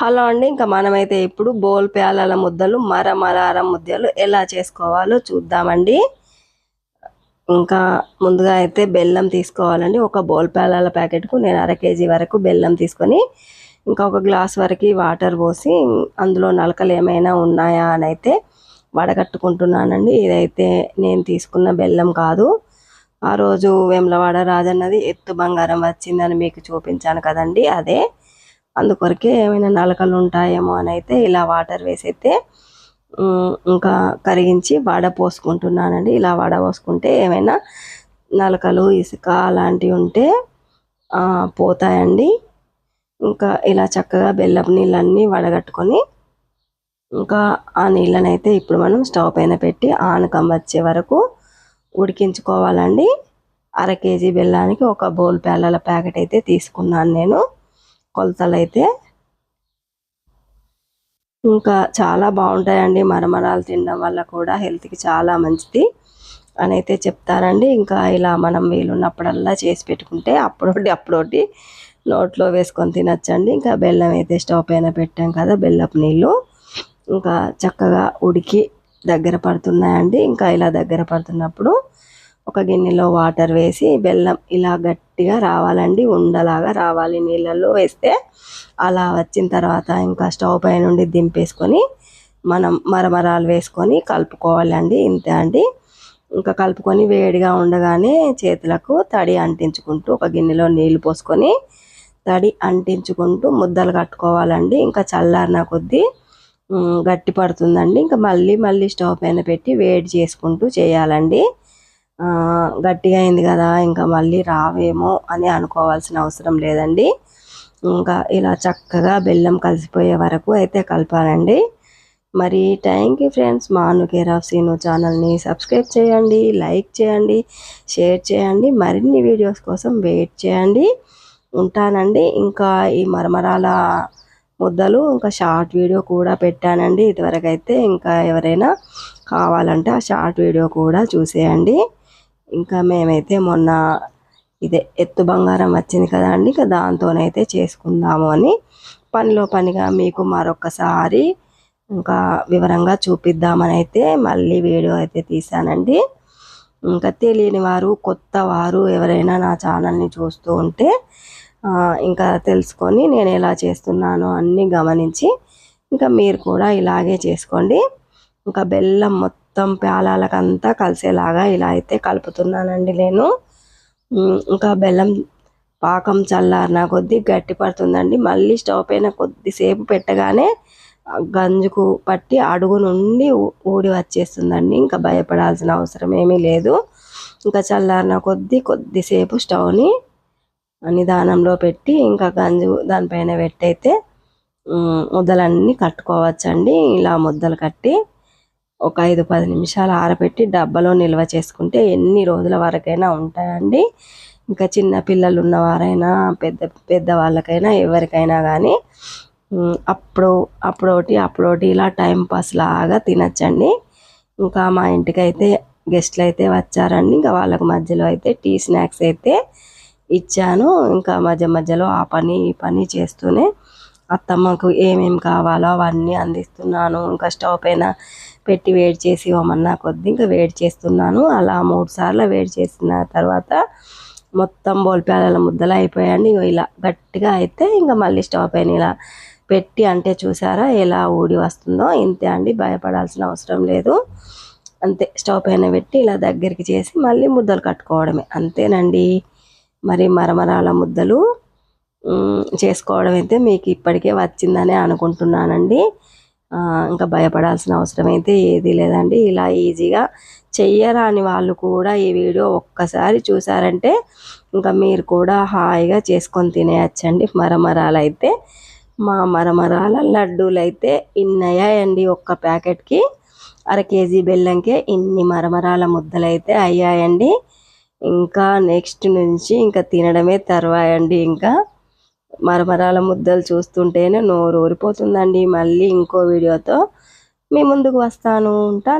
Hello అండి ఇంకా మనమైతే ఇప్పుడు బోల్ ప్యాలల ముద్దలు మరమరారం ముద్దలు ఎలా చేసుకోవాలో చూద్దామండి. ఇంకా ముందుగా అయితే బెల్లం తీసుకోవాలండి. ఒక బోల్ ప్యాలల ప్యాకెట్కు నేను అర కేజీ వరకు బెల్లం తీసుకొని ఇంకా ఒక గ్లాస్ వరకు వాటర్ పోసి అందులో నలకలు ఏమైనా ఉన్నాయా అని అయితే వడగట్టుకుంటున్నానండి. ఇదైతే నేను తీసుకున్న బెల్లం కాదు. ఆ రోజు వేములవాడ రాజన్నది ఎత్తు బంగారం వచ్చిందని మీకు చూపించాను కదండి అదే. అందుకొరకే ఏమైనా నలకలు ఉంటాయేమో అని అయితే ఇలా వాటర్ వేసి అయితే ఇంకా కరిగించి వడ పోసుకుంటున్నానండి. ఇలా వడ పోసుకుంటే ఏమైనా నలకలు ఇసుక అలాంటివి ఉంటే పోతాయండి. ఇంకా ఇలా చక్కగా బెల్లపు నీళ్ళన్నీ వడగట్టుకొని ఇంకా ఆ నీళ్ళనైతే ఇప్పుడు మనం స్టవ్ పైన పెట్టి ఆనకం వచ్చే వరకు ఉడికించుకోవాలండి. అర కేజీ బెల్లానికి ఒక బౌల్ పేలాల ప్యాకెట్ అయితే తీసుకున్నాను నేను. కొలతలు అయితే ఇంకా చాలా బాగుంటాయండి. మరమరాలు తినడం వల్ల కూడా హెల్త్కి చాలా మంచిది అని అయితే చెప్తారండి. ఇంకా ఇలా మనం వీలున్నప్పుడల్లా చేసి పెట్టుకుంటే అప్పుడొకటి అప్పుడొకటి నోట్లో వేసుకొని తినచ్చండి. ఇంకా బెల్లం అయితే స్టవ్ పైన పెట్టాం కదా బెల్లపు నీళ్ళు. ఇంకా చక్కగా ఉడికి దగ్గర పడుతున్నాయండి. ఇంకా ఇలా దగ్గర పడుతున్నప్పుడు ఒక గిన్నెలో వాటర్ వేసి బెల్లం ఇలా గట్టిగా రావాలండి ఉండలాగా రావాలి. నీళ్ళల్లో వేస్తే అలా వచ్చిన తర్వాత ఇంకా స్టవ్ పై నుండి దింపేసుకొని మనం మరమరాలు వేసుకొని కలుపుకోవాలండి. ఇంతే అండి. ఇంకా కలుపుకొని వేడిగా ఉండగానే చేతులకు తడి అంటించుకుంటూ ఒక గిన్నెలో నీళ్ళు పోసుకొని తడి అంటించుకుంటూ ముద్దలు కట్టుకోవాలండి. ఇంకా చల్లారిన కొద్దీ గట్టి పడుతుందండి. ఇంకా మళ్ళీ మళ్ళీ స్టవ్ పైన పెట్టి వేడి చేసుకుంటూ చేయాలండి. గట్టిగా అయింది కదా ఇంకా మళ్ళీ రావేమో అని అనుకోవాల్సిన అవసరం లేదండి. ఇంకా ఇలా చక్కగా బెల్లం కలిసిపోయే వరకు అయితే కలపాలండి. మరి థ్యాంక్ యూ ఫ్రెండ్స్ మాను కేర్ ఆఫ్ సీను ఛానల్ని సబ్స్క్రైబ్ చేయండి లైక్ చేయండి షేర్ చేయండి మరిన్ని వీడియోస్ కోసం వెయిట్ చేయండి. ఉంటానండి. ఇంకా ఈ మరమరాల ముద్దలు ఇంకా షార్ట్ వీడియో కూడా పెట్టానండి. ఇదివరకైతే ఇంకా ఎవరైనా కావాలంటే ఆ షార్ట్ వీడియో కూడా చూసేయండి. ఇంకా మేమైతే మొన్న ఇదే ఎత్తు బంగారం వచ్చింది కదా అండి ఇంకా దాంతోనైతే చేసుకుందాము అని పనిలో పనిగా మీకు మరొకసారి ఇంకా వివరంగా చూపిద్దామని అయితే మళ్ళీ వీడియో అయితే తీసానండి ఇంకా తెలియని వారు కొత్త వారు ఎవరైనా నా ఛానల్ని చూస్తూ ఉంటే ఇంకా తెలుసుకొని నేను ఎలా చేస్తున్నాను అన్నీ గమనించి ఇంకా మీరు కూడా ఇలాగే చేసుకోండి. ఇంకా బెల్లం మొత్తం మొత్తం ప్యాలాలకంతా కలిసేలాగా ఇలా అయితే కలుపుతున్నానండి నేను. ఇంకా బెల్లం పాకం చల్లారిన కొద్దీ గట్టి పడుతుందండి. మళ్ళీ స్టవ్ పైన కొద్దిసేపు పెట్టగానే గంజుకు పట్టి అడుగు నుండి ఊడి వచ్చేస్తుందండి. ఇంకా భయపడాల్సిన అవసరం ఏమీ లేదు. ఇంకా చల్లారిన కొద్దీ కొద్దిసేపు స్టవ్ని నిదానంలో పెట్టి ఇంకా గంజు దానిపైన పెట్టయితే ముద్దలన్నీ కట్టుకోవచ్చండి. ఇలా ముద్దలు కట్టి ఒక ఐదు పది నిమిషాలు ఆరబెట్టి డబ్బాలో నిల్వ చేసుకుంటే ఎన్ని రోజుల వరకైనా ఉంటాయండి. ఇంకా చిన్న పిల్లలు ఉన్నవారైనా పెద్ద పెద్ద వాళ్ళకైనా ఎవరికైనా కానీ అప్పుడు అప్పుడోటి అప్పుడోటి ఇలా టైం పాస్ లాగా తినచ్చండి. ఇంకా మా ఇంటికి అయితే గెస్ట్లు అయితే వచ్చారండి. ఇంకా వాళ్ళకి మధ్యలో అయితే టీ స్నాక్స్ అయితే ఇచ్చాను. ఇంకా మధ్య మధ్యలో ఆ పని ఈ పని చేస్తూనే అత్తమ్మకు ఏమేమి కావాలో అవన్నీ అందిస్తున్నాను. ఇంకా స్టవ్ పైన పెట్టి వేడి చేసి ఇవ్వమన్నా కొద్ది. ఇంకా వేడి చేస్తున్నాను. అలా మూడు సార్లు వేడి చేసిన తర్వాత మొత్తం బోల్పాల ముద్దలు అయిపోయాయండి. ఇగో ఇలా గట్టిగా అయితే ఇంకా మళ్ళీ స్టవ్ పైన ఇలా పెట్టి అంటే చూసారా ఎలా ఊడి వస్తుందో. ఇంతే అండి. భయపడాల్సిన అవసరం లేదు. అంతే. స్టవ్ పైన పెట్టి ఇలా దగ్గరికి చేసి మళ్ళీ ముద్దలు కట్టుకోవడమే. అంతేనండి. మరి మరమరాల ముద్దలు చేసుకోవడం అయితే మీకు ఇప్పటికే వచ్చిందని అనుకుంటున్నానండి. ఇంకా భయపడాల్సిన అవసరం అయితే ఏది లేదండి. ఇలా ఈజీగా చెయ్యరాని వాళ్ళు కూడా ఈ వీడియో ఒక్కసారి చూసారంటే ఇంకా మీరు కూడా హాయిగా చేసుకొని తినేయచ్చండి. మరమరాలు అయితే మా మరమరాల లడ్డూలు అయితే ఇన్నయ్యాయండి ఒక్క ప్యాకెట్కి. అర కేజీ బెల్లంకే ఇన్ని మరమరాల ముద్దలు అయితే అయ్యాయండి. ఇంకా నెక్స్ట్ నుంచి ఇంకా తినడమే తర్వాయండి ఇంకా. మరమరాల ముద్దలు చూస్తుంటేనే నోరు ఊరిపోతుందండి. మళ్ళీ ఇంకో వీడియోతో మీ ముందుకు వస్తాను. ఉంటాను